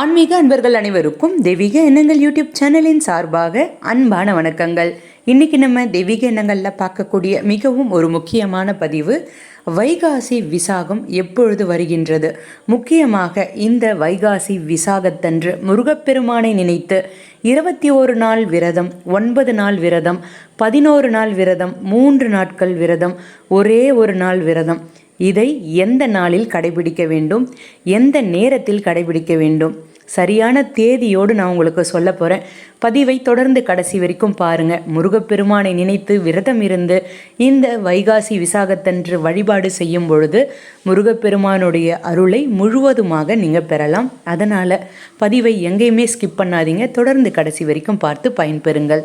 ஆன்மீக அன்பர்கள் அனைவருக்கும் தெய்வீக எண்ணங்கள் யூடியூப் சேனலின் சார்பாக அன்பான வணக்கங்கள். இன்னைக்கு நம்ம தெய்வீக எண்ணங்களில் பார்க்கக்கூடிய மிகவும் ஒரு முக்கியமான பதிவு வைகாசி விசாகம் எப்பொழுது வருகின்றது? முக்கியமாக இந்த வைகாசி விசாகத்தன்று முருகப்பெருமானை நினைத்து இருபத்தி ஒரு நாள் விரதம் ஒன்பது நாள் விரதம் பதினோரு நாள் விரதம் மூன்று நாட்கள் விரதம் ஒரே ஒரு நாள் விரதம். இதை எந்த நாளில் கடைபிடிக்க வேண்டும்? எந்த நேரத்தில் கடைபிடிக்க வேண்டும்? சரியான தேதியோடு நான் உங்களுக்கு சொல்ல போகிறேன் பதிவை தொடர்ந்து கடைசி வரைக்கும் பாருங்கள் முருகப்பெருமானை நினைத்து விரதம் இருந்து இந்த வைகாசி விசாகத்தன்று வழிபாடு செய்யும் பொழுது முருகப்பெருமானுடைய அருளை முழுவதுமாக நீங்கள் பெறலாம். அதனால் பதிவை எங்கேயுமே ஸ்கிப் பண்ணாதீங்க. தொடர்ந்து கடைசி வரைக்கும் பார்த்து பயன்பெறுங்கள்.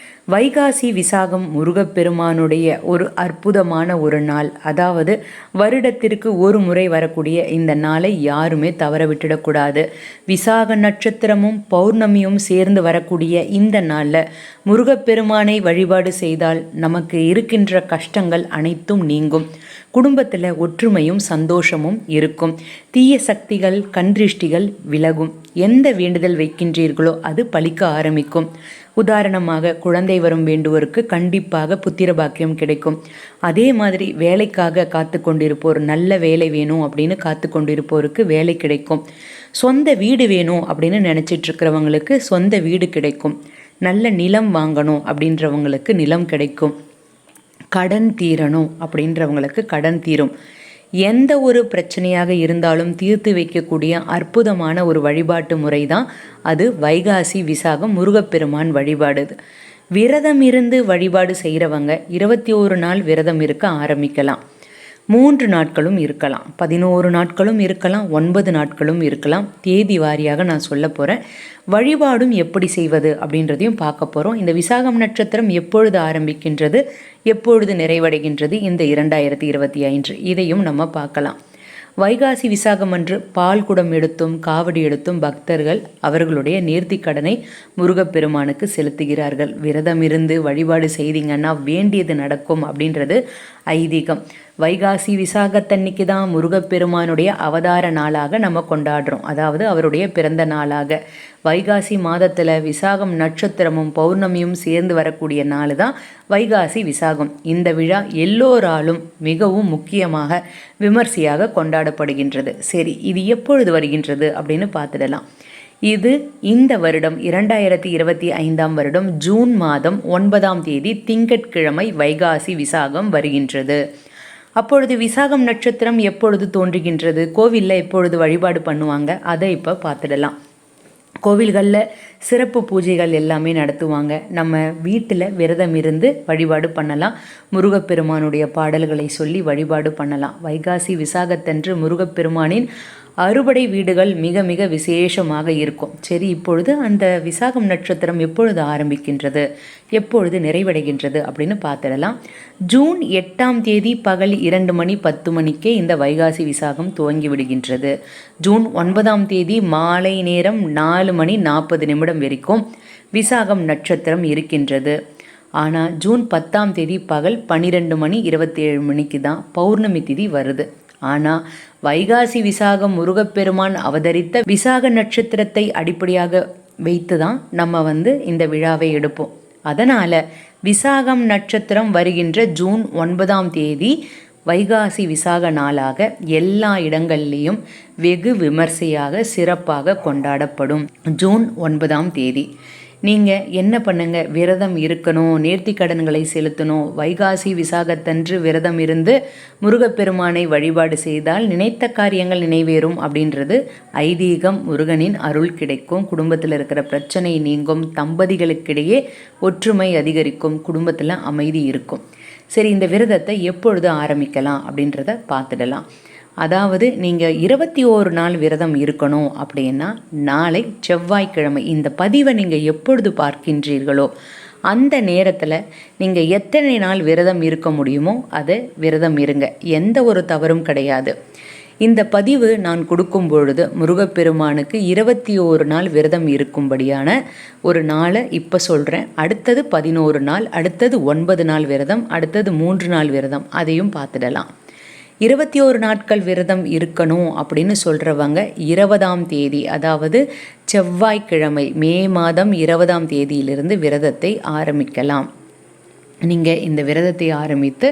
வைகாசி விசாகம் முருகப்பெருமானுடைய ஒரு அற்புதமான ஒரு நாள். அதாவது வருடத்திற்கு ஒரு முறை வரக்கூடிய இந்த நாளை யாருமே தவற விட்டுடக்கூடாது. விசாக நட்சத்திரமும் பௌர்ணமியும் சேர்ந்து வரக்கூடிய இந்த நாளில் முருகப்பெருமானை வழிபாடு செய்தால் நமக்கு இருக்கின்ற கஷ்டங்கள் அனைத்தும் நீங்கும். குடும்பத்தில் ஒற்றுமையும் சந்தோஷமும் இருக்கும். தீய சக்திகள் கன்றிஷ்டிகள் விலகும். எந்த வேண்டுதல் வைக்கின்றீர்களோ அது பலிக்க ஆரம்பிக்கும். உதாரணமாக குழந்தை வரும் வேண்டுவோருக்கு கண்டிப்பாக புத்திர பாக்கியம் கிடைக்கும். அதே மாதிரி வேலைக்காக காத்து கொண்டிருப்போர் நல்ல வேலை வேணும் அப்படின்னு காத்து கொண்டிருப்போருக்கு வேலை கிடைக்கும். சொந்த வீடு வேணும் அப்படின்னு நினச்சிட்டு இருக்கிறவங்களுக்கு சொந்த வீடு கிடைக்கும். நல்ல நிலம் வாங்கணும் அப்படின்றவங்களுக்கு நிலம் கிடைக்கும். கடன் தீரணும் அப்படின்றவங்களுக்கு கடன் தீரும். எந்த ஒரு பிரச்சனையாக இருந்தாலும் தீர்த்து வைக்கக்கூடிய அற்புதமான ஒரு வழிபாட்டு முறை தான் அது வைகாசி விசாகம் முருகப்பெருமான் வழிபாடு விரதம் இருந்து வழிபாடு செய்கிறவங்க இருபத்தி ஒரு நாள் விரதம் இருக்க ஆரம்பிக்கலாம். மூன்று நாட்களும் இருக்கலாம். பதினோரு நாட்களும் இருக்கலாம். ஒன்பது நாட்களும் இருக்கலாம். தேதி வாரியாக நான் சொல்ல போகிறேன் வழிபாடும் எப்படி செய்வது அப்படின்றதையும் பார்க்க போகிறோம் இந்த விசாகம் நட்சத்திரம் எப்பொழுது ஆரம்பிக்கின்றது? எப்பொழுது நிறைவடைகின்றது? இந்த இரண்டாயிரத்தி இருபத்தி ஐந்து. இதையும் நம்ம பார்க்கலாம். வைகாசி விசாகம் அன்று பால் குடம் எடுத்தும் காவடி எடுத்தும் பக்தர்கள் அவர்களுடைய நேர்த்தி கடனை முருகப்பெருமானுக்கு செலுத்துகிறார்கள். விரதம் இருந்து வழிபாடு செய்தீங்கன்னா வேண்டியது நடக்கும் அப்படின்றது ஐதீகம். வைகாசி விசாகத்தன்னைக்கு தான் முருகப்பெருமானுடைய அவதார நாளாக நம்ம கொண்டாடுறோம். அதாவது அவருடைய பிறந்த நாளாக. வைகாசி மாதத்தில் விசாகம் நட்சத்திரமும் பௌர்ணமியும் சேர்ந்து வரக்கூடிய நாள் தான் வைகாசி விசாகம். இந்த விழா எல்லோராலும் மிகவும் முக்கியமாக விமர்சையாக கொண்டாடப்படுகின்றது. சரி இது எப்பொழுது வருகின்றது அப்படின்னு பார்த்துடலாம். இது இந்த வருடம் இரண்டாயிரத்தி இருபத்தி ஐந்தாம் வருடம் ஜூன் மாதம் ஒன்பதாம் தேதி திங்கட்கிழமை வைகாசி விசாகம் வருகின்றது. அப்பொழுது விசாகம் நட்சத்திரம் எப்பொழுது தோன்றுகின்றது? கோவிலில் எப்பொழுது வழிபாடு பண்ணுவாங்க? அதை இப்போ பார்த்துடலாம். கோவில்களில் சிறப்பு பூஜைகள் எல்லாமே நடத்துவாங்க. நம்ம வீட்டில் விரதம் இருந்து வழிபாடு பண்ணலாம். முருகப்பெருமானுடைய பாடல்களை சொல்லி வழிபாடு பண்ணலாம். வைகாசி விசாகத்தன்று முருகப்பெருமானின் அறுபடை வீடுகள் மிக மிக விசேஷமாக இருக்கும். சரி இப்பொழுது அந்த விசாகம் நட்சத்திரம் எப்பொழுது ஆரம்பிக்கின்றது? எப்பொழுது நிறைவடைகின்றது அப்படின்னு பார்த்துடலாம். ஜூன் எட்டாம் தேதி பகல் இரண்டு மணி பத்து மணிக்கே இந்த வைகாசி விசாகம் துவங்கி விடுகின்றது. ஜூன் ஒன்பதாம் தேதி மாலை நேரம் நாலு மணி நாற்பது நிமிடம் வரைக்கும் விசாகம் நட்சத்திரம் இருக்கின்றது. ஆனால் ஜூன் பத்தாம் தேதி பகல் பன்னிரெண்டு மணி இருபத்தேழு மணிக்கு தான் பௌர்ணமி திதி வருது. ஆனால் வைகாசி விசாகம் முருகப்பெருமான் அவதரித்த விசாக நட்சத்திரத்தை அடிப்படையாக வைத்து தான் நம்ம வந்து இந்த விழாவை எடுப்போம். அதனால் விசாகம் நட்சத்திரம் வருகின்ற ஜூன் ஒன்பதாம் தேதி வைகாசி விசாக நாளாக எல்லா இடங்கள்லேயும் வெகு விமர்சையாக சிறப்பாக கொண்டாடப்படும் ஜூன் ஒன்பதாம் தேதி. நீங்கள் என்ன பண்ணுங்க? விரதம் இருக்கணும் நேர்த்தி கடன்களை செலுத்தணும். வைகாசி விசாகத்தன்று விரதம் இருந்து முருகப்பெருமானை வழிபாடு செய்தால் நினைத்த காரியங்கள் நினைவேறும் அப்படின்றது ஐதீகம் முருகனின் அருள் கிடைக்கும். குடும்பத்தில் இருக்கிற பிரச்சனை நீங்கும். தம்பதிகளுக்கிடையே ஒற்றுமை அதிகரிக்கும். குடும்பத்தில் அமைதி இருக்கும். சரி இந்த விரதத்தை எப்பொழுது ஆரம்பிக்கலாம் அப்படின்றத பார்த்துடலாம். அதாவது நீங்கள் இருபத்தி ஓரு நாள் விரதம் இருக்கணும் அப்படின்னா நாளை செவ்வாய்க்கிழமை இந்த பதிவை நீங்கள் எப்பொழுது பார்க்கின்றீர்களோ அந்த நேரத்தில் நீங்கள் எத்தனை நாள் விரதம் இருக்க முடியுமோ அதை விரதம் இருங்க. எந்த ஒரு தவறும் கிடையாது. இந்த பதிவு நான் கொடுக்கும் பொழுது முருகப்பெருமானுக்கு இருபத்தி ஓரு நாள் விரதம் இருக்கும்படியான ஒரு நாளை இப்போ சொல்கிறேன் அடுத்தது பதினோரு நாள் அடுத்தது ஒன்பது நாள் விரதம் அடுத்தது மூன்று நாள் விரதம் அதையும் பார்த்துடலாம். இருபத்தி ஓரு நாட்கள் விரதம் இருக்கணும் அப்படின்னு சொல்கிறவங்க இருபதாம் தேதி அதாவது செவ்வாய்க்கிழமை மே மாதம் இருபதாம் தேதியிலிருந்து விரதத்தை ஆரம்பிக்கலாம். நீங்கள் இந்த விரதத்தை ஆரம்பித்து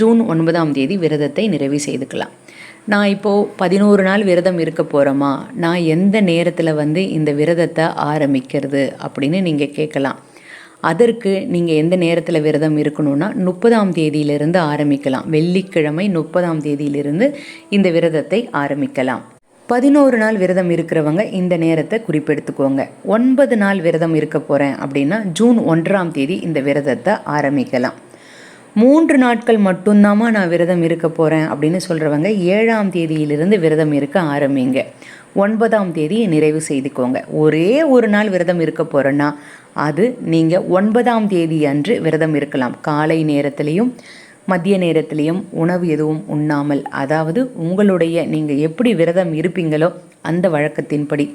ஜூன் ஒன்பதாம் தேதி விரதத்தை நிறைவு செய்துக்கலாம். நான் இப்போது பதினோரு நாள் விரதம் இருக்க போகிறோமா நான் எந்த நேரத்தில் வந்து இந்த விரதத்தை ஆரம்பிக்கிறது அப்படின்னு நீங்கள் கேட்கலாம். அதற்கு நீங்கள் எந்த நேரத்தில் விரதம் இருக்கணும்னா முப்பதாம் தேதியிலிருந்து ஆரம்பிக்கலாம். வெள்ளிக்கிழமை முப்பதாம் தேதியிலிருந்து இந்த விரதத்தை ஆரம்பிக்கலாம். பதினோரு நாள் விரதம் இருக்கிறவங்க இந்த நேரத்தை குறிப்பெடுத்துக்கோங்க. ஒன்பது நாள் விரதம் இருக்க போகிறேன் அப்படின்னா ஜூன் ஒன்றாம் தேதி இந்த விரதத்தை ஆரம்பிக்கலாம். மூன்று நாட்கள் மட்டும்தாம்மா நான் விரதம் இருக்க போகிறேன் அப்படின்னு சொல்கிறவங்க ஏழாம் தேதியிலிருந்து விரதம் இருக்க ஆரம்பிங்க. ஒன்பதாம் தேதி நிறைவு செய்துக்கோங்க. ஒரே ஒரு நாள் விரதம் இருக்க போகிறேன்னா அது நீங்கள் ஒன்பதாம் தேதி அன்று விரதம் இருக்கலாம். காலை நேரத்திலையும் மதிய நேரத்திலையும் உணவு எதுவும் உண்ணாமல் அதாவது உங்களுடைய நீங்கள் எப்படி விரதம் இருப்பீங்களோ அந்த வழக்கத்தின்படி.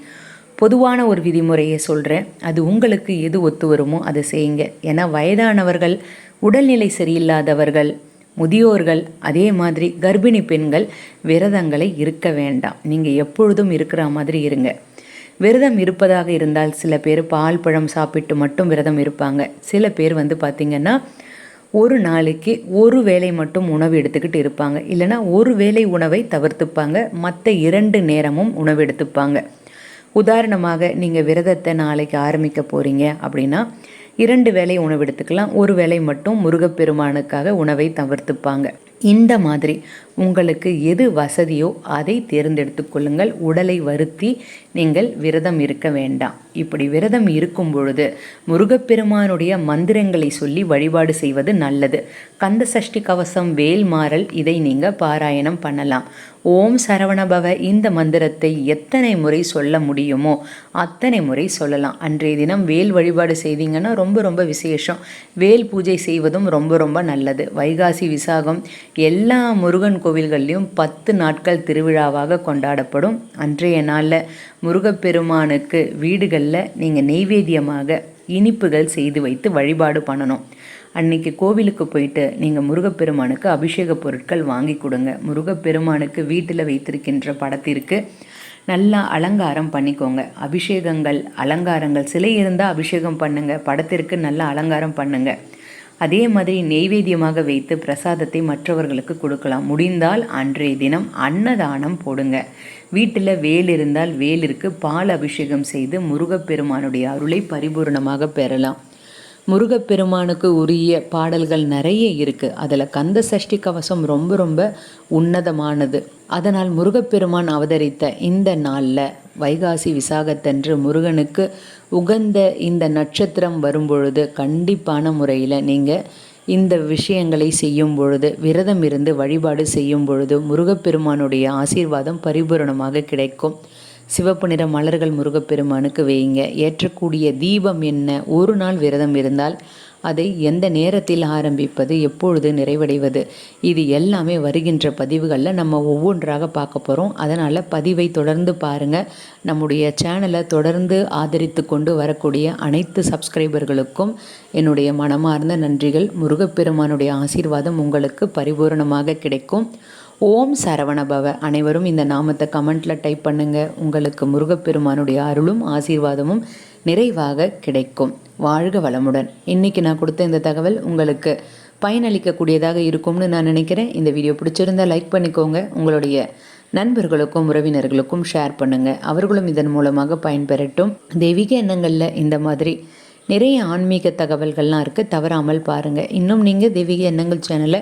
பொதுவான ஒரு விதிமுறையை சொல்கிறேன் அது உங்களுக்கு எது ஒத்து வருமோ அதை செய்யுங்க. ஏன்னா வயதானவர்கள் உடல்நிலை சரியில்லாதவர்கள் முதியோர்கள் அதே மாதிரி கர்ப்பிணி பெண்கள் விரதங்களை இருக்க வேண்டாம். நீங்கள் எப்பொழுதும் இருக்கிற மாதிரி இருங்க. விரதம் இருப்பதாக இருந்தால் சில பேர் பால் பழம் சாப்பிட்டு மட்டும் விரதம் இருப்பாங்க. சில பேர் வந்து பார்த்திங்கன்னா ஒரு நாளைக்கு ஒரு வேளை மட்டும் உணவு எடுத்துக்கிட்டு இருப்பாங்க. இல்லைனா ஒரு வேளை உணவை தவிர்த்துப்பாங்க. மற்ற இரண்டு நேரமும் உணவு எடுத்துப்பாங்க. உதாரணமாக நீங்கள் விரதத்தை நாளைக்கு ஆரம்பிக்க போகிறீங்க அப்படின்னா இரண்டு வேளை உணவு எடுத்துக்கலாம். ஒரு வேளை மட்டும் முருகப்பெருமானுக்காக உணவை தவிர்த்துப்பாங்க. இந்த மாதிரி உங்களுக்கு எது வசதியோ அதை தேர்ந்தெடுத்து கொள்ளுங்கள். உடலை வருத்தி நீங்கள் விரதம் இருக்க வேண்டாம். இப்படி விரதம் இருக்கும் பொழுது முருகப்பெருமானுடைய மந்திரங்களை சொல்லி வழிபாடு செய்வது நல்லது. கந்த சஷ்டி கவசம் வேல் மாறல் இதை நீங்கள் பாராயணம் பண்ணலாம். ஓம் சரவணபவ இந்த மந்திரத்தை எத்தனை முறை சொல்ல முடியுமோ அத்தனை முறை சொல்லலாம். அன்றைய தினம் வேல் வழிபாடு செய்தீங்கன்னா ரொம்ப ரொம்ப விசேஷம். வேல் பூஜை செய்வதும் ரொம்ப ரொம்ப நல்லது. வைகாசி விசாகம் எல்லா முருகன் கோவில்கள்லேயும் பத்து நாட்கள் திருவிழாவாக கொண்டாடப்படும். அன்றைய நாளில் முருகப்பெருமானுக்கு வீடுகளில் நீங்கள் நெய்வேத்தியமாக இனிப்புகள் செய்து வைத்து வழிபாடு பண்ணணும். அன்னைக்கு கோவிலுக்கு போயிட்டு நீங்கள் முருகப்பெருமானுக்கு அபிஷேக பொருட்கள் வாங்கி கொடுங்க. முருகப்பெருமானுக்கு வீட்டில் வைத்திருக்கின்ற படத்திற்கு நல்லா அலங்காரம் பண்ணிக்கோங்க. அபிஷேகங்கள் அலங்காரங்கள் சிலை இருந்தால் அபிஷேகம் பண்ணுங்கள் படத்திற்கு நல்லா அலங்காரம் பண்ணுங்கள் அதே மாதிரி நெய்வேத்தியமாக வைத்து பிரசாதத்தை மற்றவர்களுக்கு கொடுக்கலாம். முடிந்தால் அன்றைய தினம் அன்னதானம் போடுங்க. வீட்டில் வேல் இருந்தால் வேலிற்கு பால் அபிஷேகம் செய்து முருகப்பெருமானுடைய அருளை பரிபூர்ணமாக பெறலாம். முருகப்பெருமானுக்கு உரிய பாடல்கள் நிறைய இருக்குது அதில் கந்த சஷ்டி கவசம் ரொம்ப ரொம்ப உன்னதமானது. அதனால் முருகப்பெருமான் அவதரித்த இந்த நாளில் வைகாசி விசாகத்தன்று முருகனுக்கு உகந்த இந்த நட்சத்திரம் வரும்பொழுது கண்டிப்பான முறையில் நீங்கள் இந்த விஷயங்களை செய்யும் பொழுது விரதம் இருந்து வழிபாடு செய்யும் பொழுது முருகப்பெருமானுடைய ஆசீர்வாதம் பரிபூரணமாக கிடைக்கும். சிவப்பு நிற மலர்கள் முருகப்பெருமானுக்கு வையுங்க. ஏற்றக்கூடிய தீபம் என்ன? ஒரு நாள் விரதம் இருந்தால் அதை எந்த நேரத்தில் ஆரம்பிப்பது? எப்பொழுது நிறைவடைவது? இது எல்லாமே வருகின்ற பதிவுகளில் நம்ம ஒவ்வொன்றாக பார்க்க போகிறோம் அதனால் பதிவை தொடர்ந்து பாருங்கள் நம்முடைய சேனலை தொடர்ந்து ஆதரித்து கொண்டு வரக்கூடிய அனைத்து சப்ஸ்கிரைபர்களுக்கும் என்னுடைய மனமார்ந்த நன்றிகள். முருகப்பெருமானுடைய ஆசீர்வாதம் உங்களுக்கு பரிபூரணமாக கிடைக்கும். ஓம் சரவணபவ அனைவரும் இந்த நாமத்தை கமெண்ட்டில் டைப் பண்ணுங்கள் உங்களுக்கு முருகப்பெருமானுடைய அருளும் ஆசீர்வாதமும் நிறைவாக கிடைக்கும். வாழ்க வளமுடன். இன்றைக்கி நான் கொடுத்த இந்த தகவல் உங்களுக்கு பயனளிக்கக்கூடியதாக இருக்கும்னு நான் நினைக்கிறேன். இந்த வீடியோ பிடிச்சிருந்தால் லைக் பண்ணிக்கோங்க. உங்களுடைய நண்பர்களுக்கும் உறவினர்களுக்கும் ஷேர் பண்ணுங்கள் அவர்களும் இதன் மூலமாக பயன்பெறட்டும். தெய்வீக எண்ணங்களில் இந்த மாதிரி நிறைய ஆன்மீக தகவல்கள்லாம் இருக்குது தவறாமல் பாருங்கள் இன்னும் நீங்கள் தெய்வீக எண்ணங்கள் சேனலை